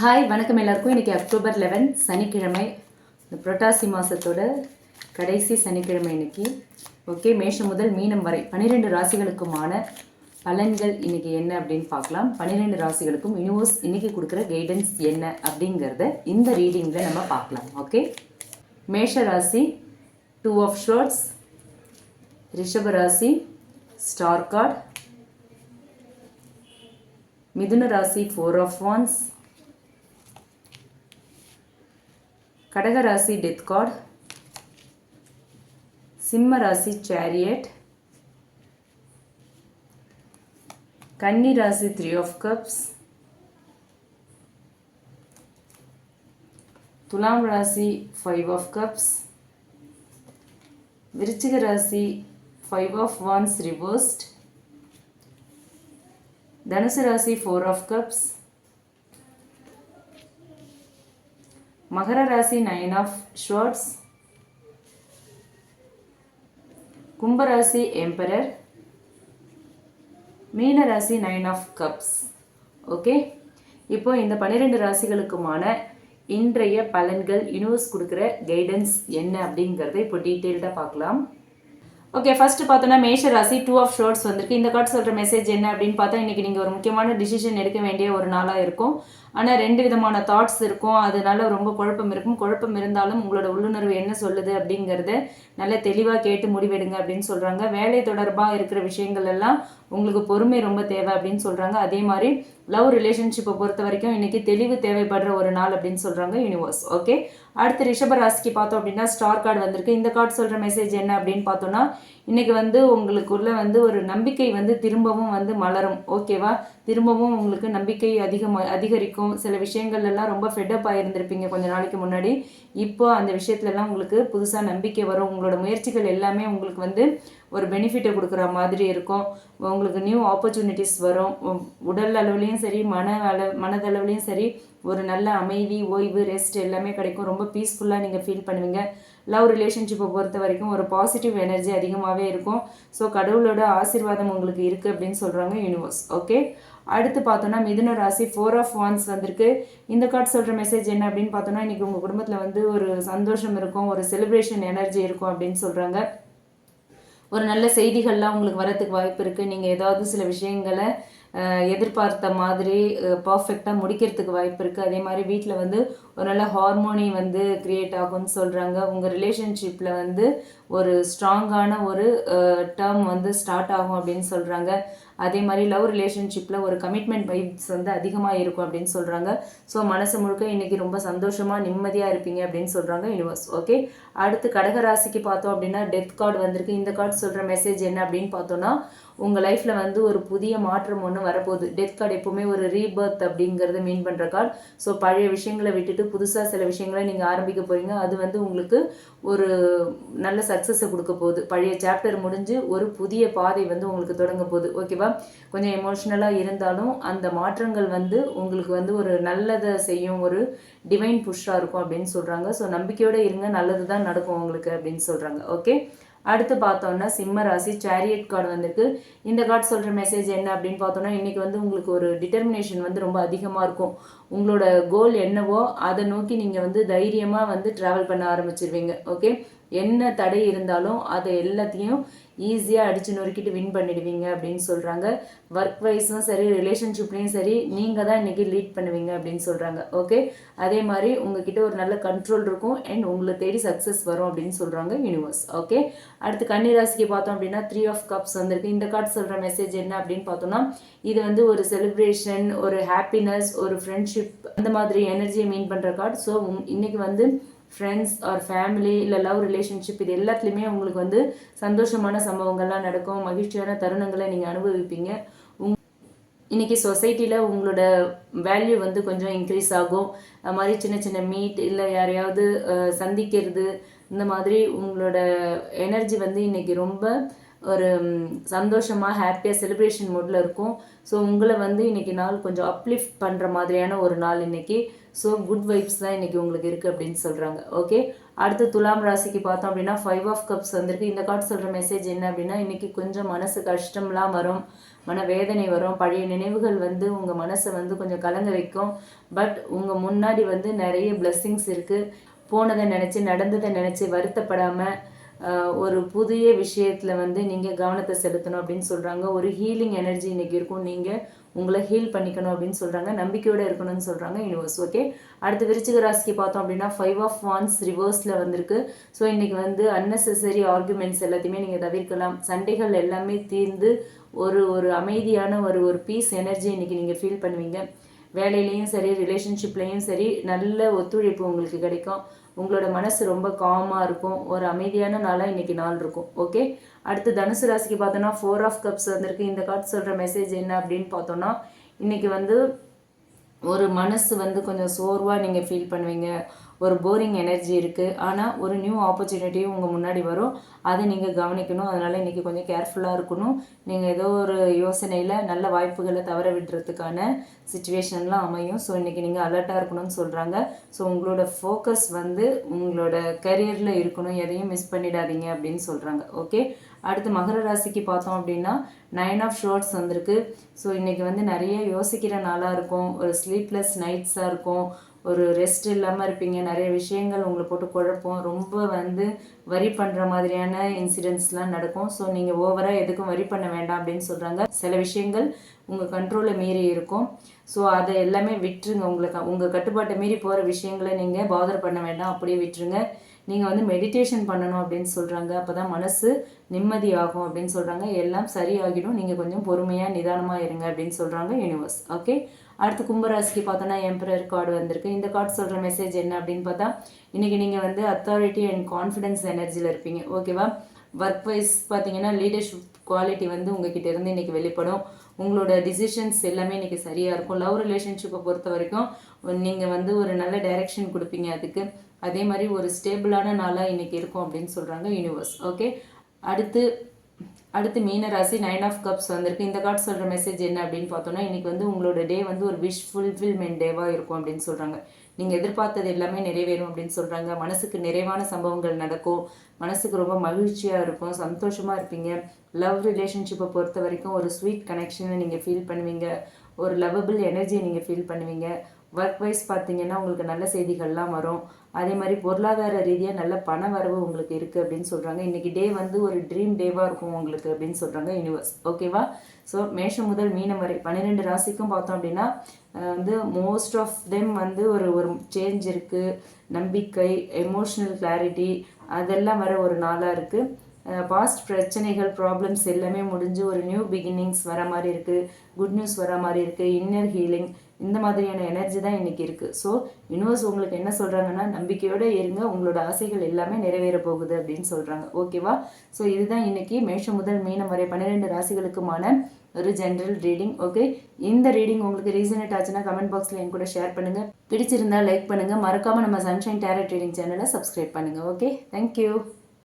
Hi வணக்கம் எல்லாருக்கும். இன்றைக்கி அக்டோபர் லெவன் சனிக்கிழமை. இந்த புரட்டாசி மாதத்தோட கடைசி சனிக்கிழமை இன்னைக்கு. ஓகே மேஷம் முதல் மீனம் வரை பன்னிரெண்டு ராசிகளுக்குமான பலன்கள் இன்னைக்கு என்ன அப்படின்னு பார்க்கலாம். பன்னிரெண்டு ராசிகளுக்கும் யூனிவர்ஸ் இன்றைக்கி கொடுக்குற கைடன்ஸ் என்ன அப்படிங்கிறத இந்த ரீடிங்கில் நம்ம பார்க்கலாம். ஓகே? மேஷ ராசி டூ ஆஃப் ஷார்ட்ஸ் ரிஷப ராசி ஸ்டார் கார்ட் மிதுன ராசி ஃபோர் ஆஃப் ஒன்ஸ் கடக ராசி டெத் கார்ட் சிம்ம ராசி சேரியட் கன்னி ராசி த்ரீ ஆஃப் கப்ஸ் துலாம் ராசி ஃபைவ் ஆஃப் கப்ஸ் விருச்சிக ராசி ஃபைவ் ஆஃப் வான்ஸ் ரிவர்ஸ்ட் தனுசு ராசி ஃபோர் ஆஃப் கப்ஸ் மகர ராசி நைன் ஆஃப் ஷோர்ட்ஸ் கும்பராசி எம்பரர் மீன ராசி நைன் ஆஃப் கப்ஸ் ஓகே இப்போ இந்த பன்னிரெண்டு ராசிகளுக்குமான இன்றைய பலன்கள் யூனிவர்ஸ் கொடுக்குற கைடன்ஸ் என்ன அப்படிங்கிறத இப்போ டீட்டெயில்டாக பார்க்கலாம். ஓகே ஃபர்ஸ்ட் பார்த்தோன்னா மேஷ ராசி டூ ஆஃப் ஷோர்ட்ஸ் வந்திருக்கு. இந்த கார்டு சொல்கிற மெசேஜ் என்ன அப்படின்னு பார்த்தா இன்றைக்கி நீங்கள் ஒரு முக்கியமான டிசிஷன் எடுக்க வேண்டிய ஒரு நாளாக இருக்கும். ஆனால் ரெண்டு விதமான தாட்ஸ் இருக்கும். அதனால ரொம்ப குழப்பம் இருக்கும். குழப்பம் இருந்தாலும் உங்களோட உள்ளுணர்வு என்ன சொல்லுது அப்படிங்கிறத நல்ல தெளிவாக கேட்டு முடிவெடுங்க அப்படின்னு சொல்கிறாங்க வேலை தொடர்பாக இருக்கிற விஷயங்கள் எல்லாம் உங்களுக்கு பொறுமை ரொம்ப தேவை அப்படின்னு சொல்கிறாங்க அதே மாதிரி லவ் ரிலேஷன்ஷிப்பை பொறுத்த வரைக்கும் இன்றைக்கி தெளிவு தேவைப்படுற ஒரு நாள் அப்படின்னு சொல்கிறாங்க யூனிவர்ஸ் ஓகே அடுத்து ரிஷப ராசிக்கு பார்த்தோம் அப்படின்னா ஸ்டார் கார்டு வந்திருக்கு. இந்த கார்டு சொல்கிற மெசேஜ் என்ன அப்படின்னு பார்த்தோன்னா இன்றைக்கி வந்து உங்களுக்குள்ள வந்து ஒரு நம்பிக்கை வந்து திரும்பவும் வந்து மலரும். ஓகேவா திரும்பவும் உங்களுக்கு நம்பிக்கை அதிகமாக அதிகரிக்கும். சில விஷயங்கள்லாம் ரொம்ப ஃபெட்டப் ஆகிருந்திருப்பீங்க கொஞ்ச நாளைக்கு முன்னாடி. இப்போ அந்த விஷயத்துலலாம் உங்களுக்கு புதுசாக நம்பிக்கை வரும். உங்களோட முயற்சிகள் எல்லாமே உங்களுக்கு வந்து ஒரு பெனிஃபிட்டை கொடுக்குற மாதிரி இருக்கும். உங்களுக்கு நியூ ஆப்பர்ச்சுனிட்டிஸ் வரும். உடல் அளவுலேயும் சரி மன அள மனதளவுலேயும் சரி ஒரு நல்ல அமைதி ஓய்வு ரெஸ்ட் எல்லாமே கிடைக்கும். ரொம்ப பீஸ்ஃபுல்லாக நீங்கள் ஃபீல் பண்ணுவீங்க. லவ் ரிலேஷன்ஷிப்பை பொறுத்த வரைக்கும் ஒரு பாசிட்டிவ் எனர்ஜி அதிகமாகவே இருக்கும். ஸோ கடவுளோட ஆசீர்வாதம் உங்களுக்கு இருக்குது அப்படின்னு சொல்கிறாங்க யூனிவர்ஸ் ஓகே அடுத்து பார்த்தோன்னா மிதுன ராசி ஃபோர் ஆஃப் ஒன்ஸ் வந்திருக்கு. இந்த கார்டு சொல்கிற மெசேஜ் என்ன அப்படின்னு பார்த்தோன்னா இன்றைக்கி உங்கள் குடும்பத்தில் வந்து ஒரு சந்தோஷம் இருக்கும் ஒரு செலிப்ரேஷன் எனர்ஜி இருக்கும் அப்படின்னு சொல்கிறாங்க ஒரு நல்ல செய்திகள்லாம் உங்களுக்கு வரத்துக்கு வாய்ப்பு இருக்குது நீங்கள் ஏதாவது சில விஷயங்களை எதிர்பார்த்த மாதிரி பர்ஃபெக்டாக முடிக்கிறதுக்கு வாய்ப்பு இருக்குது அதே மாதிரி வீட்டில் வந்து ஒரு நல்ல ஹார்மோனி வந்து க்ரியேட் ஆகும்னு சொல்கிறாங்க உங்கள் ரிலேஷன்ஷிப்பில் வந்து ஒரு ஸ்ட்ராங்கான ஒரு டேர்ம் வந்து ஸ்டார்ட் ஆகும் அப்படின்னு சொல்கிறாங்க அதே மாதிரி லவ் ரிலேஷன்ஷிப்பில் ஒரு கமிட்மெண்ட் வைப்ஸ் வந்து அதிகமாக இருக்கும் அப்படின்னு சொல்கிறாங்க ஸோ மனசு முழுக்க இன்றைக்கி ரொம்ப சந்தோஷமாக நிம்மதியாக இருப்பீங்க அப்படின்னு சொல்கிறாங்க யூனிவர்ஸ் ஓகே அடுத்து கடகராசிக்கு பார்த்தோம் அப்படின்னா டெத் கார்டு வந்திருக்கு. இந்த கார்டு சொல்கிற மெசேஜ் என்ன அப்படின்னு பார்த்தோன்னா உங்கள் லைஃப்பில் வந்து ஒரு புதிய மாற்றம் ஒன்று வரப்போகுது. டெத் கார்டு எப்போவுமே ஒரு ரீபர்த் அப்படிங்கிறத மீன் பண்ணுற கார்டு ஸோ பழைய விஷயங்களை விட்டுட்டு புதுசாக சில விஷயங்களை நீங்கள் ஆரம்பிக்க போகிறீங்க அது வந்து உங்களுக்கு ஒரு நல்ல சக்ஸஸை கொடுக்க போகுது. பழைய சாப்டர் முடிஞ்சு ஒரு புதிய பாதை வந்து உங்களுக்கு தொடங்க போகுது. ஓகேவா கொஞ்சம் எமோஷ்னலாக இருந்தாலும் அந்த மாற்றங்கள் வந்து உங்களுக்கு வந்து ஒரு நல்லதை செய்யும் ஒரு டிவைன் புஷ்ஷாக இருக்கும் அப்படின்னு சொல்கிறாங்க ஸோ நம்பிக்கையோடு இருங்க. நல்லது தான் நடக்கும் உங்களுக்கு அப்படின்னு சொல்கிறாங்க ஓகே அடுத்து பார்த்தோம்னா சிம்ம ராசி சேரியட் கார்டு வந்திருக்கு. இந்த கார்டு சொல்கிற மெசேஜ் என்ன அப்படின்னு பார்த்தோம்னா இன்றைக்கி வந்து உங்களுக்கு ஒரு டிட்டர்மினேஷன் வந்து ரொம்ப அதிகமாக இருக்கும். உங்களோட கோல் என்னவோ அதை நோக்கி நீங்கள் வந்து தைரியமாக வந்து ட்ராவல் பண்ண ஆரம்பிச்சிருவீங்க. ஓகே என்ன தடை இருந்தாலும் அதை எல்லாத்தையும் ஈஸியாக அடித்து நொறுக்கிட்டு வின் பண்ணிடுவீங்க அப்படின்னு சொல்கிறாங்க ஒர்க் வைஸும் சரி ரிலேஷன்ஷிப்லேயும் சரி நீங்கள் தான் இன்றைக்கி லீட் பண்ணுவீங்க அப்படின்னு சொல்கிறாங்க ஓகே அதே மாதிரி உங்ககிட்ட ஒரு நல்ல கண்ட்ரோல் இருக்கும் அண்ட் உங்களை தேடி சக்ஸஸ் வரும் அப்படின்னு சொல்கிறாங்க யூனிவர்ஸ் ஓகே அடுத்து கன்னிராசிக்கு பார்த்தோம் அப்படின்னா த்ரீ ஆஃப் கப்ஸ் வந்திருக்கு. இந்த கார்டு சொல்கிற மெசேஜ் என்ன அப்படின்னு பார்த்தோம்னா இது வந்து ஒரு செலிப்ரேஷன் ஒரு ஹாப்பினஸ் ஒரு ஃப்ரெண்ட்ஷிப் அந்த மாதிரி எனர்ஜியை மீன் பண்ணுற கார்டு ஸோ இன்னைக்கு வந்து ஃப்ரெண்ட்ஸ் ஆர் ஃபேமிலி இல்லை லவ் ரிலேஷன்ஷிப் இது எல்லாத்துலேயுமே உங்களுக்கு வந்து சந்தோஷமான சம்பவங்கள்லாம் நடக்கும் மகிழ்ச்சியான தருணங்களை நீங்கள் அனுபவிப்பீங்க. உங் இன்றைக்கி சொசைட்டியில் உங்களோட வேல்யூ வந்து கொஞ்சம் இன்க்ரீஸ் ஆகும். அது மாதிரி சின்ன சின்ன மீட் இல்லை யாரையாவது சந்திக்கிறது இந்த மாதிரி உங்களோட எனர்ஜி வந்து இன்றைக்கி ரொம்ப ஒரு சந்தோஷமாக ஹாப்பியாக செலிப்ரேஷன் மூடில் இருக்கும். ஸோ உங்களை வந்து இன்னைக்கு நாள் கொஞ்சம் அப்லிஃப்ட் பண்ணுற மாதிரியான ஒரு நாள் இன்றைக்கி ஸோ குட் வைப்ஸ் தான் இன்றைக்கி உங்களுக்கு இருக்குது அப்படின்னு சொல்கிறாங்க ஓகே அடுத்து துலாம் ராசிக்கு பார்த்தோம் அப்படின்னா ஃபைவ் ஆஃப் கப்ஸ் வந்திருக்கு. இந்த கார்டு சொல்கிற மெசேஜ் என்ன அப்படின்னா இன்றைக்கி கொஞ்சம் மனசு கஷ்டம்லாம் வரும். மன வேதனை வரும். பழைய நினைவுகள் வந்து உங்கள் மனசை வந்து கொஞ்சம் கலங்க வைக்கும். பட் உங்கள் முன்னாடி வந்து நிறைய பிளெஸ்ஸிங்ஸ் இருக்குது போனதை நினச்சி நடந்ததை நினச்சி வருத்தப்படாமல் ஒரு புதிய விஷயத்தில் வந்து நீங்கள் கவனத்தை செலுத்தணும் அப்படின்னு சொல்கிறாங்க ஒரு ஹீலிங் எனர்ஜி இன்னைக்கு இருக்கும். நீங்கள் உங்களை ஹீல் பண்ணிக்கணும் அப்படின்னு சொல்கிறாங்க நம்பிக்கையோடு இருக்கணும்னு சொல்கிறாங்க யூனிவர்ஸ் ஓகே அடுத்து விருச்சிக ராசிக்கு பார்த்தோம் அப்படின்னா ஃபைவ் ஆஃப் வான்ஸ் ரிவர்ஸில் வந்திருக்கு. ஸோ இன்றைக்கி வந்து unnecessary ஆர்குமெண்ட்ஸ் எல்லாத்தையுமே நீங்கள் தவிர்க்கலாம். சண்டைகள் எல்லாமே தீர்ந்து ஒரு ஒரு அமைதியான ஒரு ஒரு பீஸ் எனர்ஜி இன்றைக்கி நீங்கள் ஃபீல் பண்ணுவீங்க. வேலையிலையும் சரி ரிலேஷன்ஷிப்லேயும் சரி நல்ல ஒத்துழைப்பு உங்களுக்கு கிடைக்கும். உங்களோட மனசு ரொம்ப காமாக இருக்கும். ஒரு அமைதியான நாளாக இன்றைக்கி நாள் இருக்கும். ஓகே அடுத்து தனுசு ராசிக்கு பார்த்தோன்னா ஃபோர் ஆஃப் கப்ஸ் வந்திருக்கு. இந்த கார்டு சொல்கிற மெசேஜ் என்ன அப்படின்னு பார்த்தோன்னா இன்றைக்கி வந்து ஒரு மனசு வந்து கொஞ்சம் சோர்வாக நீங்கள் ஃபீல் பண்ணுவீங்க. ஒரு போரிங் எனர்ஜி இருக்குது ஆனால் ஒரு நியூ ஆப்பர்ச்சுனிட்டியும் உங்கள் முன்னாடி வரும். அதை நீங்கள் கவனிக்கணும். அதனால் இன்றைக்கி கொஞ்சம் கேர்ஃபுல்லாக இருக்கணும். நீங்கள் ஏதோ ஒரு யோசனையில் நல்ல வாய்ப்புகளை தவற விடுறதுக்கான சுச்சுவேஷன்லாம் அமையும். ஸோ இன்றைக்கி நீங்கள் அலர்ட்டாக இருக்கணும்னு சொல்கிறாங்க ஸோ உங்களோட ஃபோக்கஸ் வந்து உங்களோட கரியரில் இருக்கணும். எதையும் மிஸ் பண்ணிடாதீங்க அப்படின்னு சொல்கிறாங்க ஓகே அடுத்து மகர ராசிக்கு பார்த்தோம் அப்படின்னா நைன் ஆஃப் ஷோர்ட்ஸ் வந்திருக்கு. ஸோ இன்றைக்கி வந்து நிறைய யோசிக்கிற நாளாக இருக்கும். ஒரு ஸ்லீப்லெஸ் நைட்ஸாக இருக்கும். ஒரு ரெஸ்ட் இல்லாமல் இருப்பீங்க. நிறைய விஷயங்கள் உங்களை போட்டு குழப்பம். ரொம்ப வந்து வரி பண்ணுற மாதிரியான இன்சிடென்ட்ஸ்லாம் நடக்கும். ஸோ நீங்கள் ஓவராக எதுக்கும் வரி பண்ண வேண்டாம் அப்படின்னு சொல்கிறாங்க சில விஷயங்கள் உங்கள் கண்ட்ரோலில் மீறி இருக்கும். ஸோ அதை எல்லாமே விட்டுருங்க. உங்களுக்கு உங்கள் கட்டுப்பாட்டை மீறி போகிற விஷயங்களை நீங்கள் பாதர் பண்ண வேண்டாம். அப்படியே விட்டுருங்க. நீங்கள் வந்து மெடிடேஷன் பண்ணணும் அப்படின்னு சொல்கிறாங்க அப்போ தான் மனசு நிம்மதியாகும் அப்படின்னு சொல்கிறாங்க எல்லாம் சரியாகிடும். நீங்கள் கொஞ்சம் பொறுமையாக நிதானமாக இருங்க அப்படின்னு சொல்கிறாங்க யூனிவர்ஸ் ஓகே அடுத்து கும்பராசிக்கு பார்த்தோன்னா எம்பரர் கார்டு வந்திருக்கு. இந்த கார்டு சொல்கிற மெசேஜ் என்ன அப்படின்னு பார்த்தா இன்றைக்கி நீங்கள் வந்து அத்தாரிட்டி அண்ட் கான்ஃபிடென்ஸ் எனர்ஜியில் இருப்பீங்க. ஓகேவா ஒர்க் வைஸ் பார்த்தீங்கன்னா லீடர்ஷிப் குவாலிட்டி வந்து உங்ககிட்ட இருந்து இன்றைக்கி வெளிப்படும். உங்களோட டிசிஷன்ஸ் எல்லாமே இன்றைக்கி சரியாக இருக்கும். லவ் ரிலேஷன்ஷிப்பை பொறுத்த வரைக்கும் நீங்கள் வந்து ஒரு நல்ல டைரக்ஷன் கொடுப்பீங்க அதுக்கு. அதே மாதிரி ஒரு ஸ்டேபிளான நாளாக இன்றைக்கி இருக்கும் அப்படின்னு சொல்கிறாங்க யூனிவர்ஸ் ஓகே அடுத்து அடுத்து மீன ராசி நைன் ஆஃப் கப்ஸ் வந்திருக்கு. இந்த கார்டு சொல்கிற மெசேஜ் என்ன அப்படின்னு பார்த்தோன்னா இன்றைக்கி வந்து உங்களோட டே வந்து ஒரு விஷ் ஃபுல்ஃபில்மெண்ட் டேவாக இருக்கும் அப்படின்னு சொல்கிறாங்க நீங்கள் எதிர்பார்த்தது எல்லாமே நிறைவேறும் அப்படின்னு சொல்கிறாங்க மனசுக்கு நிறைவான சம்பவங்கள் நடக்கும். மனசுக்கு ரொம்ப மகிழ்ச்சியாக இருக்கும். சந்தோஷமாக இருப்பீங்க. லவ் ரிலேஷன்ஷிப்பை பொறுத்த வரைக்கும் ஒரு ஸ்வீட் கனெக்ஷனை நீங்கள் ஃபீல் பண்ணுவீங்க. ஒரு லவ்வபிள் எனர்ஜியை நீங்கள் ஃபீல் பண்ணுவீங்க. ஒர்க் வைஸ் பார்த்தீங்கன்னா உங்களுக்கு நல்ல செய்திகள்லாம் வரும். அதே மாதிரி பொருளாதார ரீதியாக நல்ல பண வரவு உங்களுக்கு இருக்குது அப்படின்னு சொல்கிறாங்க இன்றைக்கி டே வந்து ஒரு ட்ரீம் டேவாக இருக்கும் உங்களுக்கு அப்படின்னு சொல்கிறாங்க யூனிவர்ஸ் ஓகேவா ஸோ மேஷம் முதல் மீனம் வரை பன்னிரெண்டு ராசிக்கும் பார்த்தோம் அப்படின்னா வந்து மோஸ்ட் ஆஃப் தெம் வந்து ஒரு ஒரு சேஞ்ச் இருக்குது நம்பிக்கை எமோஷ்னல் கிளாரிட்டி அதெல்லாம் வர ஒரு நாளாக இருக்குது பாஸ்ட் பிரச்சனைகள் ப்ராப்ளம்ஸ் எல்லாமே முடிஞ்சு ஒரு நியூ பிகினிங்ஸ் வர மாதிரி இருக்குது குட் நியூஸ் வர மாதிரி இருக்குது இன்னர் ஹீலிங் இந்த மாதிரியான எனர்ஜி தான் இன்றைக்கி இருக்குது ஸோ யூனிவர்ஸ் உங்களுக்கு என்ன சொல்கிறாங்கன்னா நம்பிக்கையோடு இருங்க. உங்களோட ஆசைகள் எல்லாமே நிறைவேற போகுது அப்படின்னு சொல்கிறாங்க ஓகேவா ஸோ இதுதான் இன்றைக்கி மேஷம் முதல் மீனம் வரை பன்னிரெண்டு ராசிகளுக்குமான ஒரு ஜென்ரல் ரீடிங் ஓகே இந்த ரீடிங் உங்களுக்கு ரீசனேட் ஆச்சுன்னா கமெண்ட் பாக்ஸில் என் கூட ஷேர் பண்ணுங்கள் பிடிச்சிருந்தா லைக் பண்ணுங்கள் மறக்காமல் நம்ம சன்ஷைன் டேரட் ரீடிங் சேனலை சப்ஸ்கிரைப் பண்ணுங்கள் ஓகே தேங்க்யூ